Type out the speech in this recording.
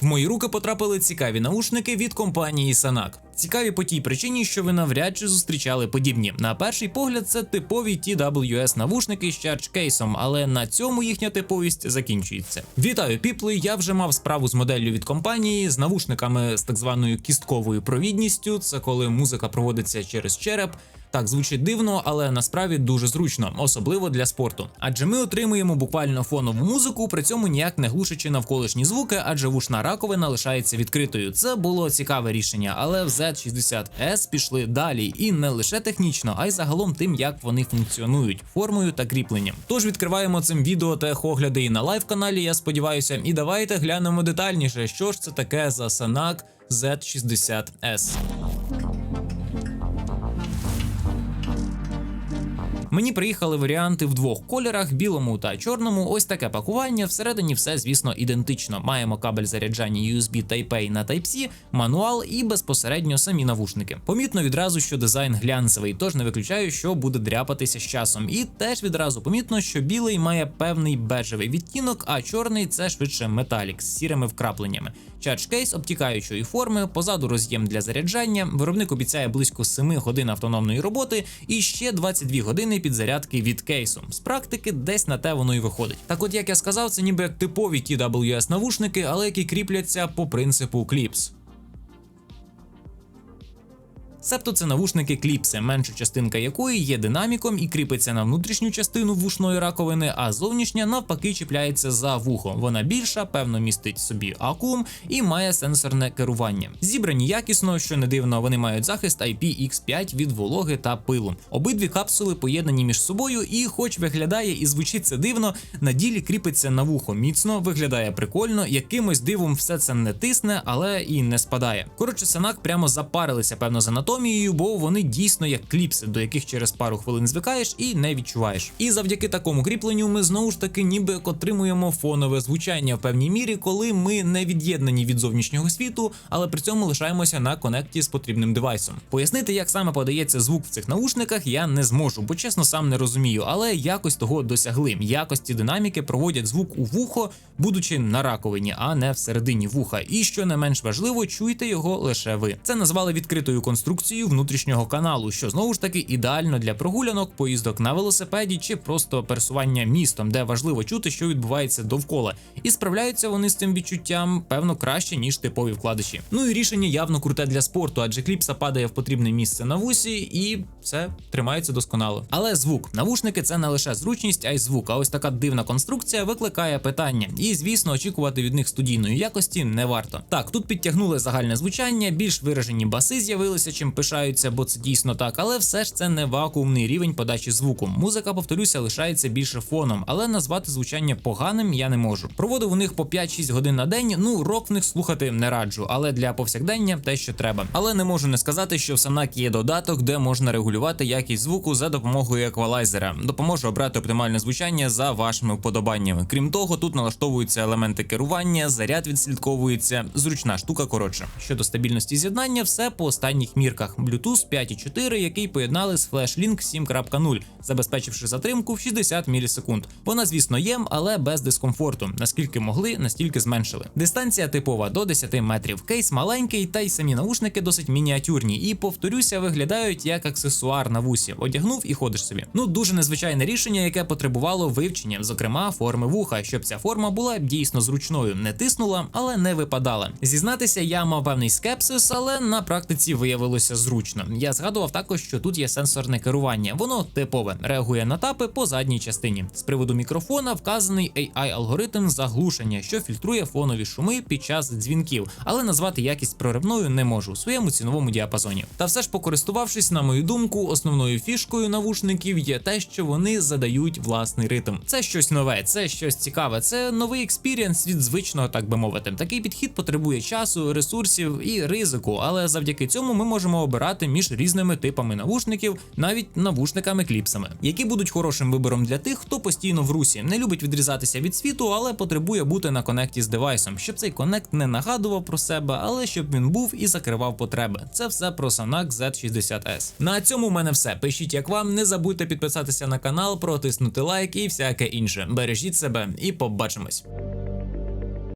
В мої руки потрапили цікаві наушники від компанії Sanak. Цікаві по тій причині, що ви навряд чи зустрічали подібні. На перший погляд, це типові TWS навушники з charge кейсом, але на цьому їхня типовість закінчується. Вітаю, піпли! Я вже мав справу з моделлю від компанії з навушниками з так званою кістковою провідністю. Це коли музика проводиться через череп. Так звучить дивно, але насправді дуже зручно, особливо для спорту. Адже ми отримуємо буквально фонову музику, при цьому ніяк не глушачи навколишні звуки, адже вушна раковина лишається відкритою. Це було цікаве рішення, але в Z60S пішли далі, і не лише технічно, а й загалом тим, як вони функціонують, формою та кріпленням. Тож відкриваємо цим відео техогляди і на лайв каналі. Я сподіваюся, і давайте глянемо детальніше, що ж це таке за Sanak Z60S. Мені приїхали варіанти в двох кольорах: білому та чорному. Ось таке пакування. Всередині все, звісно, ідентично. Маємо кабель заряджання USB Type-A на Type-C, мануал і безпосередньо самі навушники. Помітно відразу, що дизайн глянцевий, тож не виключаю, що буде дряпатися з часом. І теж відразу помітно, що білий має певний бежевий відтінок, а чорний це швидше металік з сірими вкрапленнями. Charge кейс обтікаючої форми, позаду роз'єм для заряджання. Виробник обіцяє близько 7 годин автономної роботи і ще 22 години підзарядки від кейсу. З практики десь на те воно і виходить. Так, от як я сказав, це ніби як типові TWS навушники, але які кріпляться по принципу Clips. Себто це навушники кліпси, менша частинка якої є динаміком і кріпиться на внутрішню частину вушної раковини, а зовнішня навпаки чіпляється за вухо. Вона більша, певно, містить собі акум і має сенсорне керування. Зібрані якісно, що не дивно, вони мають захист IPX5 від вологи та пилу. Обидві капсули поєднані між собою, і, хоч виглядає і звучить це дивно, на ділі кріпиться на вухо міцно, виглядає прикольно, якимось дивом все це не тисне, але і не спадає. Коротше, Санак прямо запарилися, певно, з анатомією, бо вони дійсно як кліпси, до яких через пару хвилин звикаєш і не відчуваєш. І завдяки такому кріпленню ми знову ж таки ніби як отримуємо фонове звучання в певній мірі, коли ми не від'єднані від зовнішнього світу, але при цьому лишаємося на конекті з потрібним девайсом. Пояснити, як саме подається звук в цих наушниках, я не зможу, бо чесно сам не розумію, але якось того досягли. Якості динаміки проводять звук у вухо, будучи на раковині, а не всередині вуха. І що не менш важливо, чуєте його лише ви. Це назвали відкритою конструкцією внутрішнього каналу, що знову ж таки ідеально для прогулянок, поїздок на велосипеді чи просто пересування містом, де важливо чути, що відбувається довкола, і справляються вони з цим відчуттям певно краще ніж типові вкладиші. Ну і рішення явно круте для спорту, адже кліпса падає в потрібне місце на вусі, і все тримається досконало. Але звук навушники це не лише зручність, а й звук. А ось така дивна конструкція викликає питання. І звісно, очікувати від них студійної якості не варто. Так, тут підтягнули загальне звучання, більш виражені баси з'явилися, чим пишаються, бо це дійсно так. Але все ж це не вакуумний рівень подачі звуку. Музика, повторюся, лишається більше фоном, але назвати звучання поганим я не можу. Проводив у них по 5-6 годин на день. Ну рок в них слухати не раджу, але для повсякдення те, що треба. Але не можу не сказати, що в Sanak є додаток, де можна регулювати якість звуку за допомогою еквалайзера. Допоможе обрати оптимальне звучання за вашими вподобаннями. Крім того, тут налаштовуються елементи керування, заряд відслідковується, зручна штука коротше. Щодо стабільності з'єднання, все по останніх мірках. Bluetooth 5.4, який поєднали з FlashLink 7.0, забезпечивши затримку в 60 мілісекунд. Вона, звісно, є, але без дискомфорту. Наскільки могли, настільки зменшили. Дистанція типова до 10 метрів. Кейс маленький, та й самі наушники досить мініатюрні. І повторюся, виглядають як аксесуар на вусі. Одягнув і ходиш собі. Ну дуже незвичайне рішення, яке потребувало вивчення, зокрема форми вуха, щоб ця форма була дійсно зручною, не тиснула, але не випадала. Зізнатися, я мав певний скепсис, але на практиці виявилося зручно. Я згадував також, що тут є сенсорне керування. Воно типове, реагує на тапи по задній частині. З приводу мікрофона вказаний AI-алгоритм заглушення, що фільтрує фонові шуми під час дзвінків, але назвати якість проривною не можу у своєму ціновому діапазоні. Та все ж покористувавшись, на мою думку, основною фішкою навушників є те, що вони задають власний ритм. Це щось нове, це щось цікаве, це новий експірієнс від звичного, так би мовити. Такий підхід потребує часу, ресурсів і ризику, але завдяки цьому ми можемо обирати між різними типами навушників, навіть навушниками кліпсами, які будуть хорошим вибором для тих, хто постійно в русі, не любить відрізатися від світу, але потребує бути на конекті з девайсом, щоб цей конект не нагадував про себе, але щоб він був і закривав потреби. Це все про Sanak Z60S. На цьому в мене все. Пишіть, як вам, не забудьте підписатися на канал, протиснути лайк і всяке інше. Бережіть себе і побачимось.